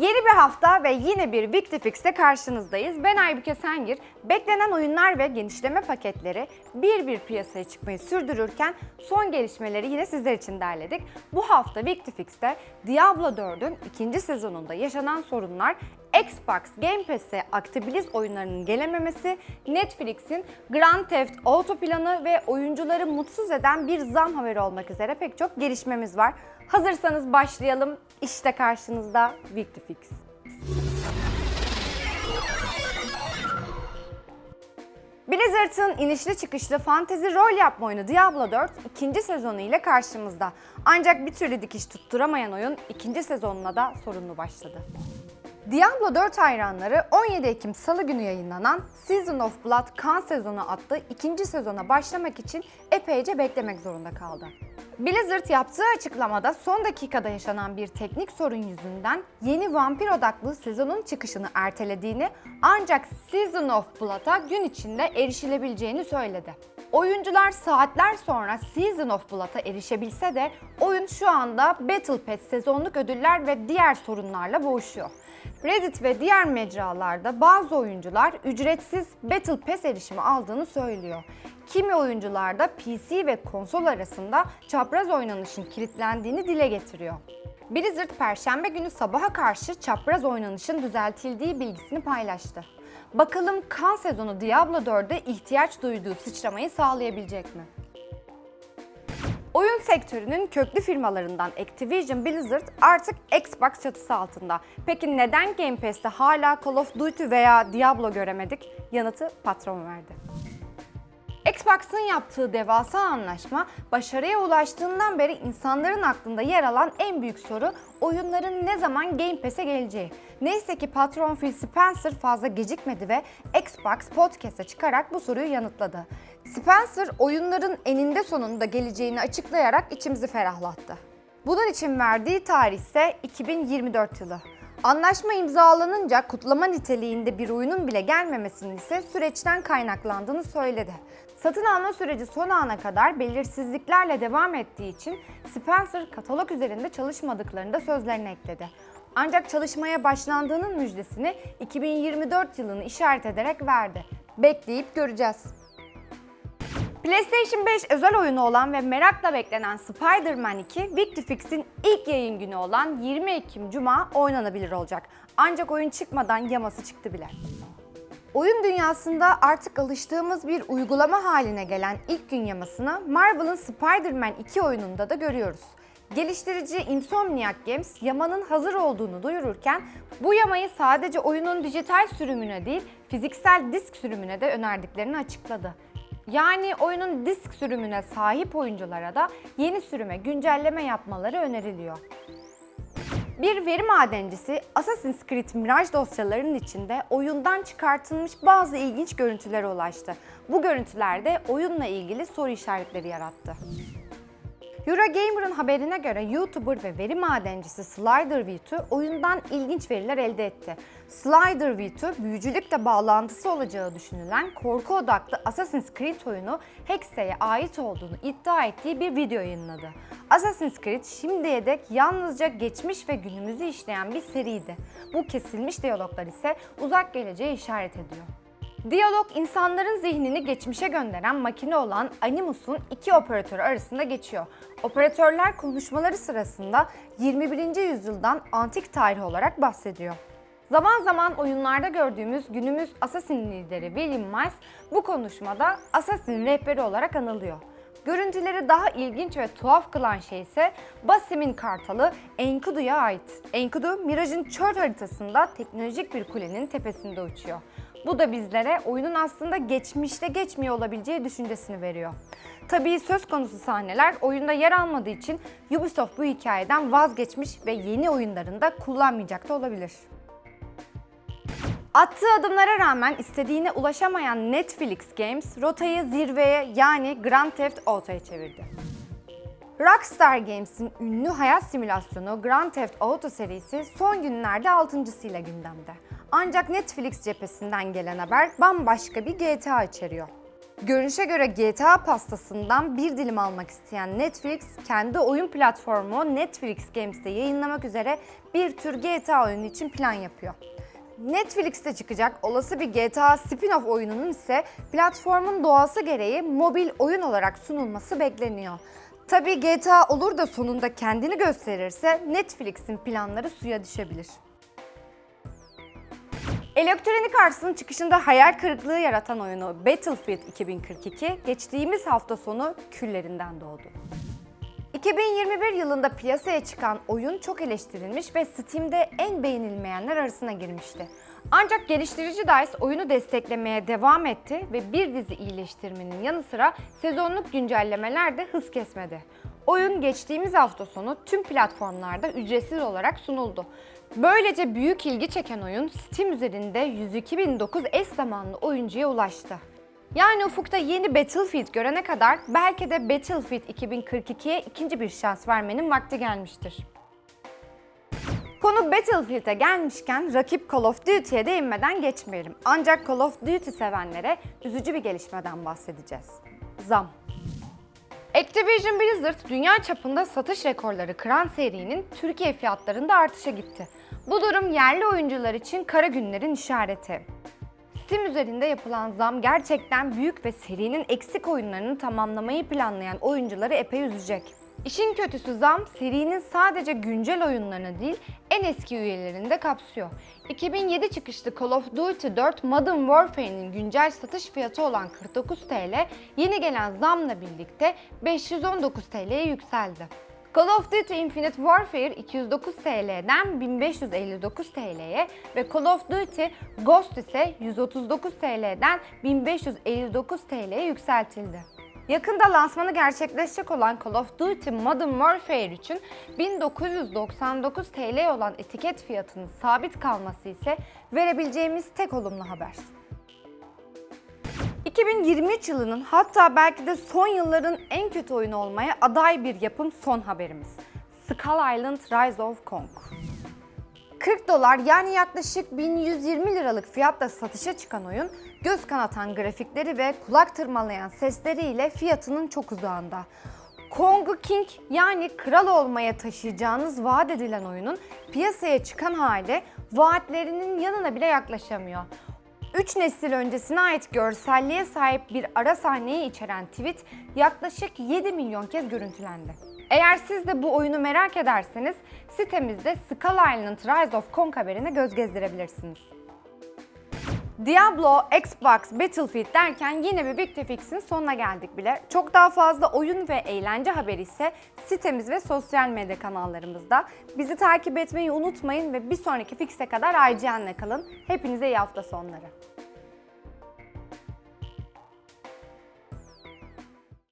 Yeni bir hafta ve yine bir Victifix'te karşınızdayız. Ben Aybüke Sengir. Beklenen oyunlar ve genişleme paketleri bir bir piyasaya çıkmayı sürdürürken son gelişmeleri yine sizler için derledik. Bu hafta Victifix'te Diablo 4'ün ikinci sezonunda yaşanan sorunlar, Xbox Game Pass'e Actibliz oyunlarının gelememesi, Netflix'in Grand Theft Auto planı ve oyuncuları mutsuz eden bir zam haberi olmak üzere pek çok gelişmemiz var. Hazırsanız başlayalım. İşte karşınızda Victifix. Blizzard'ın inişli çıkışlı fantezi rol yapma oyunu Diablo 4 ikinci sezonu ile karşımızda. Ancak bir türlü dikiş tutturamayan oyun ikinci sezonuna da sorunlu başladı. Diablo 4 hayranları 17 Ekim Salı günü yayınlanan Season of Blood kan sezonu adlı ikinci sezona başlamak için epeyce beklemek zorunda kaldı. Blizzard yaptığı açıklamada son dakikada yaşanan bir teknik sorun yüzünden yeni vampir odaklı sezonun çıkışını ertelediğini ancak Season of Blood'a gün içinde erişilebileceğini söyledi. Oyuncular saatler sonra Season of Blood'a erişebilse de oyun şu anda Battle Pass sezonluk ödüller ve diğer sorunlarla boğuşuyor. Reddit ve diğer mecralarda bazı oyuncular ücretsiz Battle Pass erişimi aldığını söylüyor. Kimi oyuncular da PC ve konsol arasında çapraz oynanışın kilitlendiğini dile getiriyor. Blizzard Perşembe günü sabaha karşı çapraz oynanışın düzeltildiği bilgisini paylaştı. Bakalım kan sezonu Diablo 4'e ihtiyaç duyduğu sıçramayı sağlayabilecek mi? Oyun sektörünün köklü firmalarından Activision Blizzard artık Xbox çatısı altında. Peki neden Game Pass'te hala Call of Duty veya Diablo göremedik? Yanıtı patron verdi. Xbox'ın yaptığı devasa anlaşma başarıya ulaştığından beri insanların aklında yer alan en büyük soru oyunların ne zaman Game Pass'e geleceği. Neyse ki patron Phil Spencer fazla gecikmedi ve Xbox Podcast'a çıkarak bu soruyu yanıtladı. Spencer oyunların eninde sonunda geleceğini açıklayarak içimizi ferahlattı. Bunun için verdiği tarih ise 2024 yılı. Anlaşma imzalanınca kutlama niteliğinde bir oyunun bile gelmemesinin ise süreçten kaynaklandığını söyledi. Satın alma süreci son ana kadar belirsizliklerle devam ettiği için Spencer katalog üzerinde çalışmadıklarını da sözlerine ekledi. Ancak çalışmaya başlandığının müjdesini 2024 yılını işaret ederek verdi. Bekleyip göreceğiz. PlayStation 5 özel oyunu olan ve merakla beklenen Spider-Man 2, Victifix'in ilk yayın günü olan 20 Ekim Cuma oynanabilir olacak. Ancak oyun çıkmadan yaması çıktı bile. Oyun dünyasında artık alıştığımız bir uygulama haline gelen ilk gün yamasını Marvel'ın Spider-Man 2 oyununda da görüyoruz. Geliştirici Insomniac Games yamanın hazır olduğunu duyururken bu yamayı sadece oyunun dijital sürümüne değil fiziksel disk sürümüne de önerdiklerini açıkladı. Yani oyunun disk sürümüne sahip oyunculara da yeni sürüme güncelleme yapmaları öneriliyor. Bir veri madencisi Assassin's Creed Mirage dosyalarının içinde oyundan çıkartılmış bazı ilginç görüntülere ulaştı. Bu görüntüler de oyunla ilgili soru işaretleri yarattı. Eurogamer'ın haberine göre YouTuber ve veri madencisi Slider V2 oyundan ilginç veriler elde etti. Slider V2, büyücülükle bağlantısı olacağı düşünülen korku odaklı Assassin's Creed oyunu Hexa'ya ait olduğunu iddia ettiği bir video yayınladı. Assassin's Creed şimdiye dek yalnızca geçmiş ve günümüzü işleyen bir seriydi. Bu kesilmiş diyaloglar ise uzak geleceğe işaret ediyor. Diyalog insanların zihnini geçmişe gönderen makine olan Animus'un iki operatörü arasında geçiyor. Operatörler konuşmaları sırasında 21. yüzyıldan antik tarih olarak bahsediyor. Zaman zaman oyunlarda gördüğümüz günümüz Assassin lideri William Miles bu konuşmada Assassin rehberi olarak anılıyor. Görüntüleri daha ilginç ve tuhaf kılan şey ise Basim'in kartalı Enkidu'ya ait. Enkidu, Mirage'ın çöl haritasında teknolojik bir kulenin tepesinde uçuyor. Bu da bizlere oyunun aslında geçmişte geçmiyor olabileceği düşüncesini veriyor. Tabii söz konusu sahneler oyunda yer almadığı için Ubisoft bu hikayeden vazgeçmiş ve yeni oyunlarında kullanmayacak da olabilir. Attığı adımlara rağmen istediğine ulaşamayan Netflix Games rotayı zirveye yani Grand Theft Auto'ya çevirdi. Rockstar Games'in ünlü hayat simülasyonu Grand Theft Auto serisi son günlerde altıncısıyla gündemde. Ancak Netflix cephesinden gelen haber bambaşka bir GTA içeriyor. Görünüşe göre GTA pastasından bir dilim almak isteyen Netflix, kendi oyun platformu Netflix Games'te yayınlamak üzere bir tür GTA oyunu için plan yapıyor. Netflix'te çıkacak olası bir GTA spin-off oyununun ise platformun doğası gereği mobil oyun olarak sunulması bekleniyor. Tabii GTA olur da sonunda kendini gösterirse Netflix'in planları suya düşebilir. Elektronik Arts'ın çıkışında hayal kırıklığı yaratan oyunu Battlefield 2042 geçtiğimiz hafta sonu küllerinden doğdu. 2021 yılında piyasaya çıkan oyun çok eleştirilmiş ve Steam'de en beğenilmeyenler arasına girmişti. Ancak geliştirici DICE oyunu desteklemeye devam etti ve bir dizi iyileştirmenin yanı sıra sezonluk güncellemeler de hız kesmedi. Oyun geçtiğimiz hafta sonu tüm platformlarda ücretsiz olarak sunuldu. Böylece büyük ilgi çeken oyun Steam üzerinde 102.009 eş zamanlı oyuncuya ulaştı. Yani ufukta yeni Battlefield görene kadar belki de Battlefield 2042'ye ikinci bir şans vermenin vakti gelmiştir. Konu Battlefield'e gelmişken rakip Call of Duty'ye değinmeden geçmeyelim. Ancak Call of Duty sevenlere üzücü bir gelişmeden bahsedeceğiz. Zam. Activision Blizzard dünya çapında satış rekorları kıran serinin Türkiye fiyatlarında artışa gitti. Bu durum yerli oyuncular için kara günlerin işareti. Steam üzerinde yapılan zam gerçekten büyük ve serinin eksik oyunlarını tamamlamayı planlayan oyuncuları epey üzecek. İşin kötüsü zam serinin sadece güncel oyunlarını değil en eski üyelerini de kapsıyor. 2007 çıkışlı Call of Duty 4 Modern Warfare'nin güncel satış fiyatı olan 49 TL yeni gelen zamla birlikte 519 TL'ye yükseldi. Call of Duty Infinite Warfare 209 TL'den 1559 TL'ye ve Call of Duty Ghost ise 139 TL'den 1559 TL'ye yükseltildi. Yakında lansmanı gerçekleşecek olan Call of Duty Modern Warfare için 1999 TL olan etiket fiyatının sabit kalması ise verebileceğimiz tek olumlu haber. 2023 yılının hatta belki de son yılların en kötü oyunu olmaya aday bir yapım son haberimiz. Skull Island Rise of Kong. 40 dolar yani yaklaşık 1120 liralık fiyatla satışa çıkan oyun, göz kanatan grafikleri ve kulak tırmalayan sesleriyle fiyatının çok uzağında. Kong King yani kral olmaya taşıyacağınız vaat edilen oyunun piyasaya çıkan hali vaatlerinin yanına bile yaklaşamıyor. 3 nesil öncesine ait görselliğe sahip bir ara sahneyi içeren tweet yaklaşık 7 milyon kez görüntülendi. Eğer siz de bu oyunu merak ederseniz sitemizde Island Rise of Kong haberine göz gezdirebilirsiniz. Diablo, Xbox, Battlefield derken yine bir Big Fix'in sonuna geldik bile. Çok daha fazla oyun ve eğlence haberi ise sitemiz ve sosyal medya kanallarımızda. Bizi takip etmeyi unutmayın ve bir sonraki Fix'e kadar IGN'le kalın. Hepinize iyi hafta sonları.